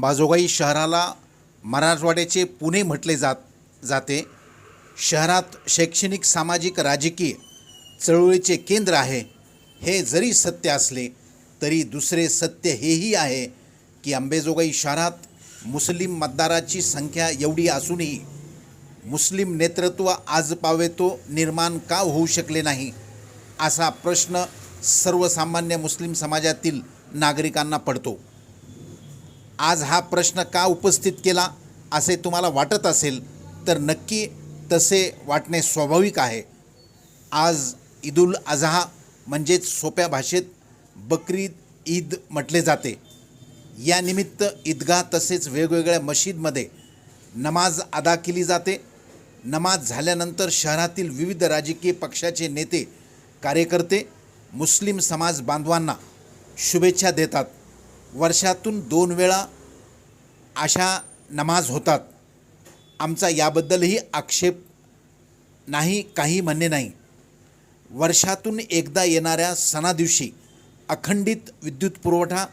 अंबाजोगाई शहराला मराठवाड्याचे पुणे म्हटले जात जाते. शहरात शैक्षणिक सामाजिक राजकीय चळवळीचे केंद्र आहे. हे जरी सत्य असले तरी दुसरे सत्य हेही आहे की अंबेजोगाई शहरात मुस्लिम मतदाराची संख्या एवढी असूनही मुस्लिम नेतृत्व आज पावेतो निर्माण का होऊ शकले नाही असा प्रश्न सर्वसामान्य मुस्लिम समाजातील नागरिकांना पडतो. आज हा प्रश्न का उपस्थित केला असे तुम्हाला वाटत असेल तर नक्की तसे वाटणे स्वाभाविक आहे. आज ईद उल अजहा म्हणजेच सोप्या भाषेत बकरीद ईद म्हटले जाते. या निमित्त ईदगाह तसेच वेगवेगळ्या मशीदमध्ये नमाज अदा केली जाते. नमाज झाल्यानंतर शहरातील विविध राजकीय पक्षाचे नेते कार्यकर्ते मुस्लिम समाज बांधवांना शुभेच्छा देतात. वर्षातून दोन वेळा अशा नमाज होतात. आमचा याबद्दलही आक्षेप नाही काही म्हणणे नाही. वर्षातून एकदा येणाऱ्या सणादिवशी अखंडित विद्युत पुरवठा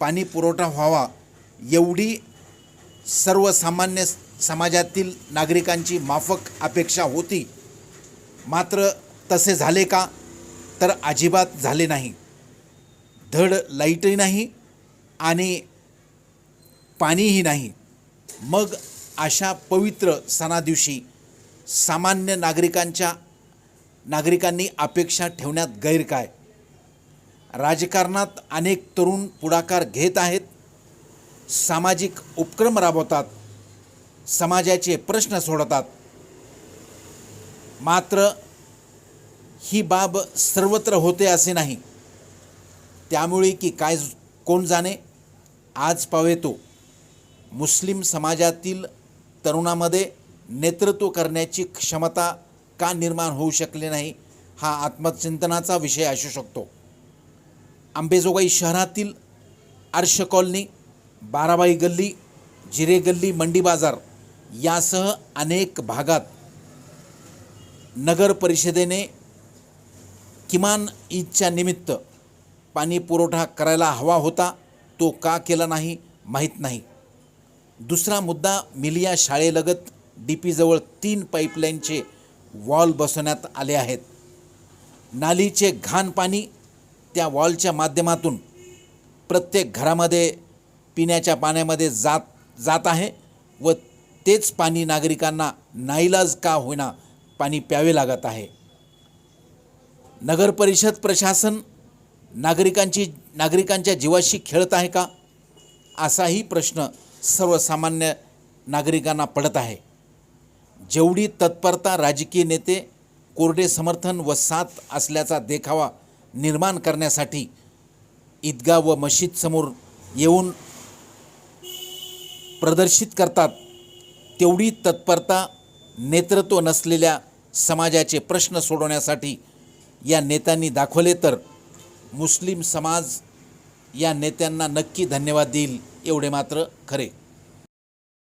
पाणी पुरवठा व्हावा एवढी सर्वसामान्य समाजातील नागरिकांची माफक अपेक्षा होती. मात्र तसे झाले का? तर अजिबात झाले नाही. धड लाईटही नाही आणि पाणीही नाही. मग अशा पवित्र सणादिवशी सामान्य नागरिकांच्या नागरिकांनी अपेक्षा ठेवण्यात गैर काय? राजकारणात अनेक तरुण पुढाकार घेत आहेत. सामाजिक उपक्रम राबवतात. समाजाचे प्रश्न सोडवतात. मात्र ही बाब सर्वत्र होते असे नाही. त्यामुळे की काय कोण जाणे? आज पावेतो. मुस्लिम समाजातील तरुणामध्ये नेतृत्व करण्याची क्षमता का निर्माण होऊ शकले नाही हा आत्मचिंतनाचा विषय असू शकतो. आंबेजोगाई शहरातील आर्ष कॉलनी बाराबाई गल्ली जिरे गल्ली मंडी बाजार यासह अनेक भागात नगर परिषदेने किमान ईदच्या निमित्त पाणी पुरवठा करायला हवा होता तो का केला नाही माहीत नाही. दुसरा मुद्दा मिलिया शाळेलगत डी पीजवळ तीन पाईपलाईनचे वॉल बसवण्यात आले आहेत. नालीचे घाण पाणी त्या वॉलच्या माध्यमातून प्रत्येक घरामध्ये पिण्याच्या पाण्यामध्ये जात जात आहे व तेच पाणी नागरिकांना नाईलाज का होईना पाणी प्यावे लागत आहे. नगरपरिषद प्रशासन नागरिकांची नागरिकांच्या जीवाशी खेळत आहे का? असाही प्रश्न सर्वसामान्य नागरिकांना पडत आहे. जेवढी तत्परता राजकीय नेते कोरडे समर्थन व साथ असल्याचा देखावा निर्माण करण्यासाठी ईदगाह व मशीदसमोर येऊन प्रदर्शित करतात तेवढी तत्परता नेतृत्व नसलेल्या समाजाचे प्रश्न सोडवण्यासाठी या नेत्यांनी दाखवले तर मुस्लिम समाज या नेत्यांना नक्की धन्यवाद देईल एवढे मात्र खरे.